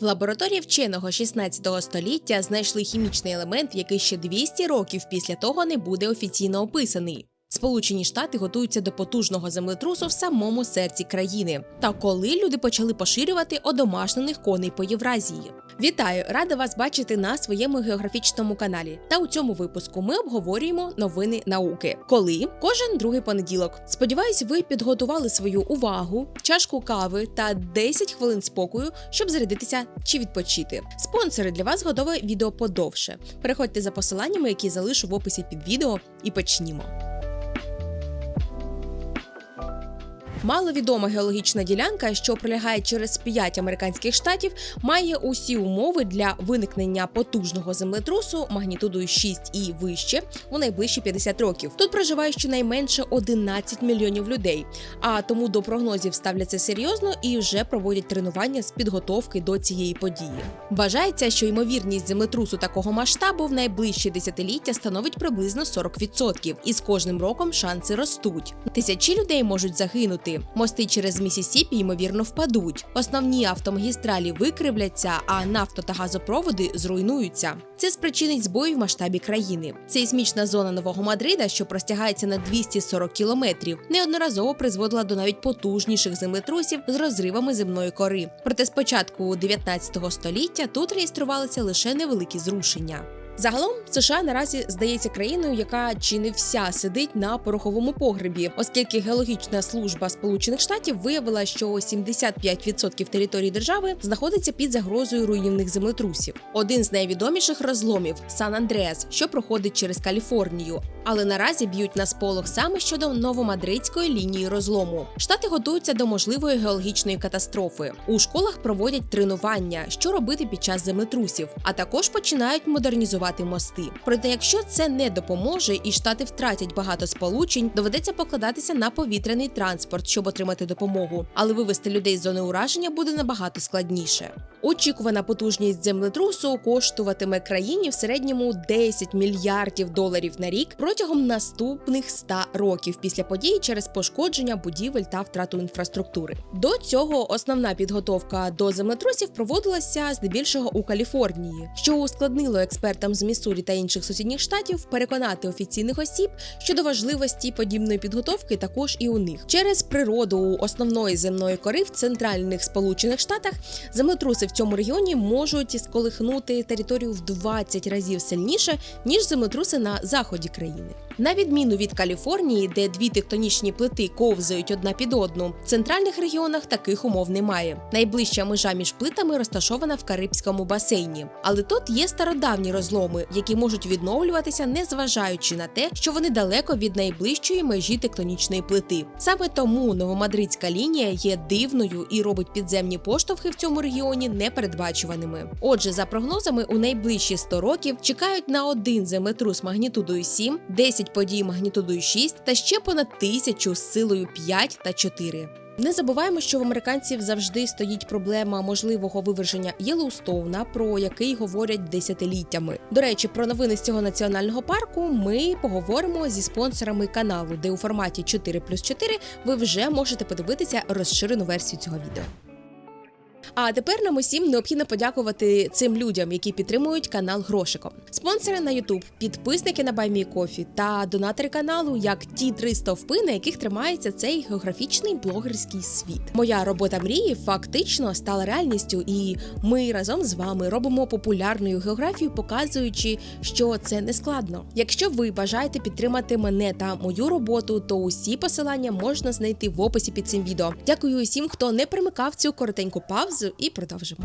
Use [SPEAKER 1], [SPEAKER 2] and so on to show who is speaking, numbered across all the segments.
[SPEAKER 1] В лабораторії вченого 16 століття знайшли хімічний елемент, який ще 200 років після того не буде офіційно описаний. Сполучені Штати готуються до потужного землетрусу в самому серці країни. Та коли люди почали поширювати одомашнених коней по Євразії. Вітаю! Рада вас бачити на своєму географічному каналі. Та у цьому випуску ми обговорюємо новини науки. Коли кожен другий понеділок. Сподіваюсь, ви підготували свою увагу, чашку кави та 10 хвилин спокою, щоб зарядитися чи відпочити. Спонсори для вас готове відео подовше. Переходьте за посиланнями, які залишу в описі під відео, і почнімо. Маловідома геологічна ділянка, що пролягає через 5 американських штатів, має усі умови для виникнення потужного землетрусу магнітудою 6 і вище у найближчі 50 років. Тут проживає щонайменше 11 мільйонів людей, а тому до прогнозів ставляться серйозно і вже проводять тренування з підготовки до цієї події. Вважається, що ймовірність землетрусу такого масштабу в найближчі десятиліття становить приблизно 40%, і з кожним роком шанси ростуть. Тисячі людей можуть загинути. Мости через Місісіпі ймовірно впадуть. Основні автомагістралі викривляться, а нафто та газопроводи зруйнуються. Це спричинить збої в масштабі країни. Сейсмічна зона Нового Мадрида, що простягається на 240 кілометрів, неодноразово призводила до навіть потужніших землетрусів з розривами земної кори. Проте з початку 19 століття тут реєструвалися лише невеликі зрушення. Загалом США наразі здається країною, яка чи не вся сидить на пороховому погребі, оскільки геологічна служба Сполучених Штатів виявила, що 75% території держави знаходиться під загрозою руйнівних землетрусів. Один з найвідоміших розломів Сан Андреас, що проходить через Каліфорнію. Але наразі б'ють на сполох саме щодо новомадридської лінії розлому. Штати готуються до можливої геологічної катастрофи. У школах проводять тренування, що робити під час землетрусів, а також починають модернізувати мости. Проте, якщо це не допоможе і штати втратять багато сполучень, доведеться покладатися на повітряний транспорт, щоб отримати допомогу. Але вивести людей з зони ураження буде набагато складніше. Очікувана потужність землетрусу коштуватиме країні в середньому 10 мільярдів доларів на рік протягом наступних 100 років після події через пошкодження будівель та втрату інфраструктури. До цього основна підготовка до землетрусів проводилася здебільшого у Каліфорнії, що ускладнило експертам з Міссурі та інших сусідніх штатів переконати офіційних осіб щодо важливості подібної підготовки також і у них. Через природу основної земної кори в центральних сполучених штатах землетруси в цьому регіоні можуть сколихнути територію в 20 разів сильніше ніж землетруси на заході країни. На відміну від Каліфорнії, де дві тектонічні плити ковзають одна під одну, в центральних регіонах таких умов немає. Найближча межа між плитами розташована в Карибському басейні, але тут є стародавні розломи, які можуть відновлюватися, незважаючи на те, що вони далеко від найближчої межі тектонічної плити. Саме тому новомадридська лінія є дивною і робить підземні поштовхи в цьому регіоні непередбачуваними. Отже, за прогнозами, у найближчі 100 років чекають на один землетрус магнітудою 7, 10 подій магнітудою 6 та ще понад тисячу з силою 5 та 4. Не забуваємо, що в американців завжди стоїть проблема можливого виверження Єлоустоуна, про який говорять десятиліттями. До речі, про новини з цього національного парку ми поговоримо зі спонсорами каналу, де у форматі 4 плюс 4 ви вже можете подивитися розширену версію цього відео. А тепер нам усім необхідно подякувати цим людям, які підтримують канал грошиком. Спонсори на YouTube, підписники на BuyMeCoffee та донатори каналу, як ті три стовпи, на яких тримається цей географічний блогерський світ. Моя робота мрії фактично стала реальністю, і ми разом з вами робимо популярною географію, показуючи, що це не складно. Якщо ви бажаєте підтримати мене та мою роботу, то усі посилання можна знайти в описі під цим відео. Дякую усім, хто не примикав цю коротеньку паузу, і продовжимо.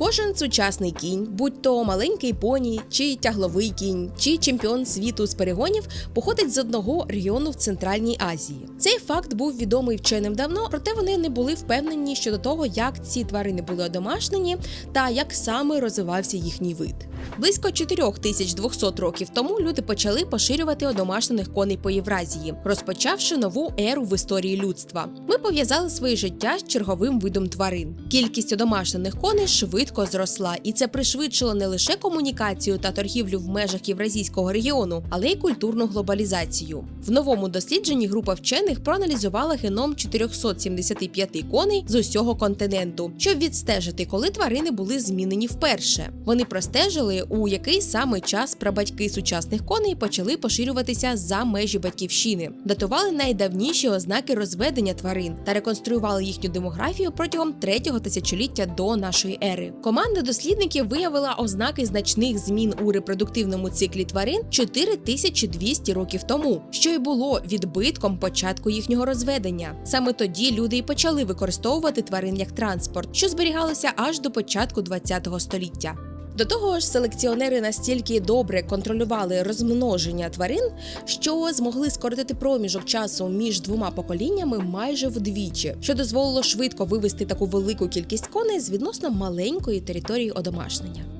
[SPEAKER 1] Кожен сучасний кінь, будь то маленький поні, чи тягловий кінь, чи чемпіон світу з перегонів, походить з одного регіону в Центральній Азії. Цей факт був відомий вченим давно, проте вони не були впевнені щодо того, як ці тварини були одомашнені та як саме розвивався їхній вид. Близько 4200 років тому люди почали поширювати одомашнених коней по Євразії, розпочавши нову еру в історії людства. Ми пов'язали своє життя з черговим видом тварин. Кількість одомашнених коней швидко зросла, і це пришвидшило не лише комунікацію та торгівлю в межах євразійського регіону, але й культурну глобалізацію. В новому дослідженні група вчених проаналізувала геном 475 коней з усього континенту, щоб відстежити, коли тварини були змінені вперше. Вони простежили, у який саме час прабатьки сучасних коней почали поширюватися за межі батьківщини, датували найдавніші ознаки розведення тварин та реконструювали їхню демографію протягом третього тисячоліття до нашої ери. Команда дослідників виявила ознаки значних змін у репродуктивному циклі тварин 4200 років тому, що й було відбитком початку їхнього розведення. Саме тоді люди й почали використовувати тварин як транспорт, що зберігалося аж до початку ХХ століття. До того ж, селекціонери настільки добре контролювали розмноження тварин, що змогли скоротити проміжок часу між двома поколіннями майже вдвічі, що дозволило швидко вивести таку велику кількість коней з відносно маленької території одомашнення.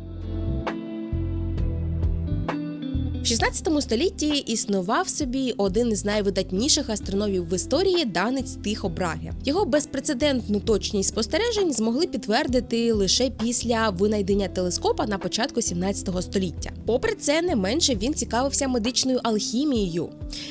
[SPEAKER 1] 16 столітті існував собі один із найвидатніших астрономів в історії данець Тихо Браге. Його безпрецедентну точність спостережень змогли підтвердити лише після винайдення телескопа на початку 17 століття. Попри це, не менше він цікавився медичною алхімією.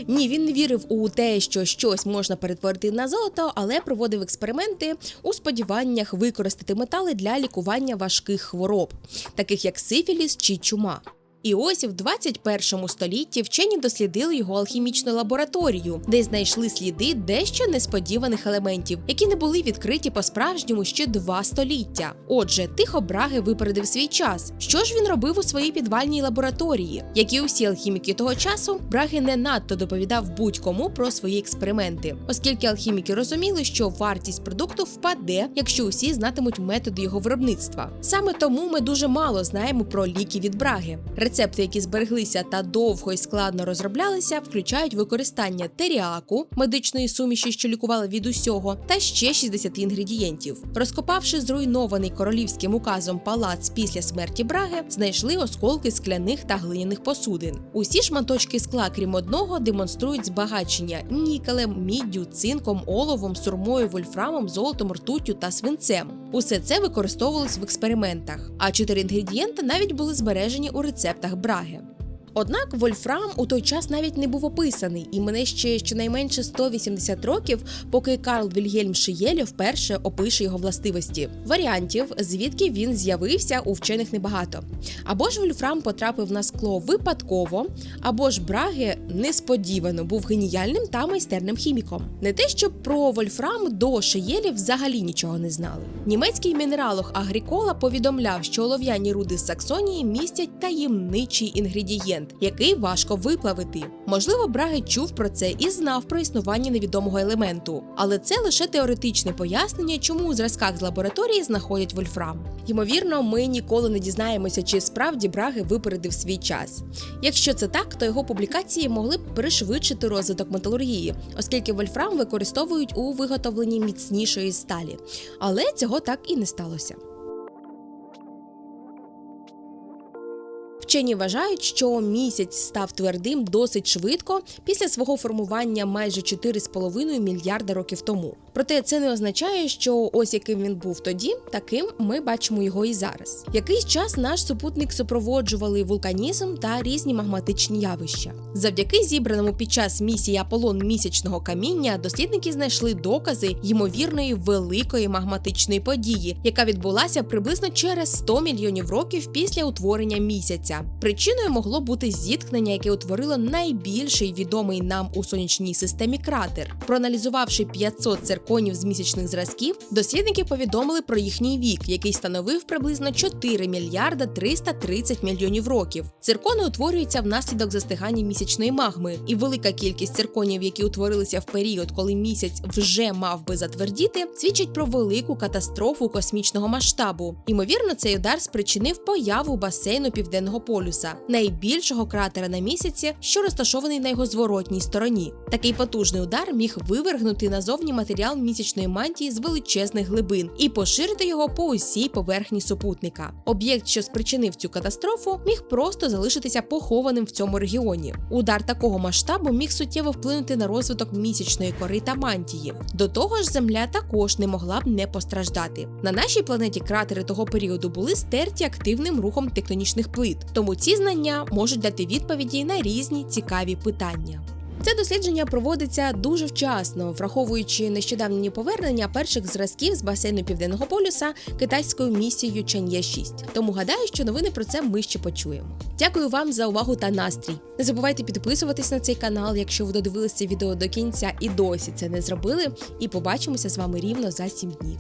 [SPEAKER 1] Ні, він не вірив у те, що щось можна перетворити на золото, але проводив експерименти у сподіваннях використати метали для лікування важких хвороб, таких як сифіліс чи чума. І ось в 21 столітті вчені дослідили його алхімічну лабораторію, де знайшли сліди дещо несподіваних елементів, які не були відкриті по-справжньому ще два століття. Отже, тихо Браги випередив свій час. Що ж він робив у своїй підвальній лабораторії? Як і усі алхіміки того часу, Браги не надто доповідав будь-кому про свої експерименти, оскільки алхіміки розуміли, що вартість продукту впаде, якщо усі знатимуть методи його виробництва. Саме тому ми дуже мало знаємо про ліки від Браги. Рецепти, які збереглися та довго і складно розроблялися, включають використання теріаку, медичної суміші, що лікували від усього, та ще 60 інгредієнтів. Розкопавши зруйнований королівським указом палац після смерті Браги, знайшли осколки скляних та глиняних посудин. Усі шматочки скла, крім одного, демонструють збагачення нікелем, міддю, цинком, оловом, сурмою, вольфрамом, золотом, ртуттю та свинцем. Усе це використовувалось в експериментах, а чотири інгредієнти навіть були збережені у рецептах Браги. Однак Вольфрам у той час навіть не був описаний, і мене ще щонайменше 180 років, поки Карл Вільгельм Шиєль вперше опише його властивості. Варіантів, звідки він з'явився, у вчених небагато. Або ж Вольфрам потрапив на скло випадково, або ж Браге несподівано був геніальним та майстерним хіміком. Не те, що про Вольфрам до Шиєлі взагалі нічого не знали. Німецький мінералог Агрікола повідомляв, що олов'яні руди з Саксонії містять таємничий інгредієнт, який важко виплавити. Можливо, Браге чув про це і знав про існування невідомого елементу, але це лише теоретичне пояснення, чому у зразках з лабораторії знаходять вольфрам. Ймовірно, ми ніколи не дізнаємося, чи справді Браге випередив свій час. Якщо це так, то його публікації могли б пришвидшити розвиток металургії, оскільки вольфрам використовують у виготовленні міцнішої сталі. Але цього так і не сталося. Вчені вважають, що місяць став твердим досить швидко після свого формування майже 4,5 мільярда років тому. Проте це не означає, що ось яким він був тоді, таким ми бачимо його і зараз. Якийсь час наш супутник супроводжували вулканізм та різні магматичні явища. Завдяки зібраному під час місії Аполлон місячного каміння дослідники знайшли докази ймовірної великої магматичної події, яка відбулася приблизно через 100 мільйонів років після утворення місяця. Причиною могло бути зіткнення, яке утворило найбільший відомий нам у сонячній системі кратер. Проаналізувавши 500 цирконів з місячних зразків, дослідники повідомили про їхній вік, який становив приблизно 4 мільярда 330 мільйонів років. Циркони утворюються внаслідок застигання місячної магми, і велика кількість цирконів, які утворилися в період, коли місяць вже мав би затвердіти, свідчить про велику катастрофу космічного масштабу. Імовірно, цей удар спричинив появу басейну південного полюса, найбільшого кратера на місяці, що розташований на його зворотній стороні. Такий потужний удар міг вивергнути назовні матеріал місячної мантії з величезних глибин і поширити його по усій поверхні супутника. Об'єкт, що спричинив цю катастрофу, міг просто залишитися похованим в цьому регіоні. Удар такого масштабу міг суттєво вплинути на розвиток місячної кори та мантії. До того ж, земля також не могла б не постраждати. На нашій планеті кратери того періоду були стерті активним рухом тектонічних плит, тому ці знання можуть дати відповіді на різні цікаві питання. Це дослідження проводиться дуже вчасно, враховуючи нещодавні повернення перших зразків з басейну Південного полюса китайською місією Чан'є 6 Тому гадаю, що новини про це ми ще почуємо. Дякую вам за увагу та настрій. Не забувайте підписуватись на цей канал, якщо ви додивилися відео до кінця і досі це не зробили. І побачимося з вами рівно за 7 днів.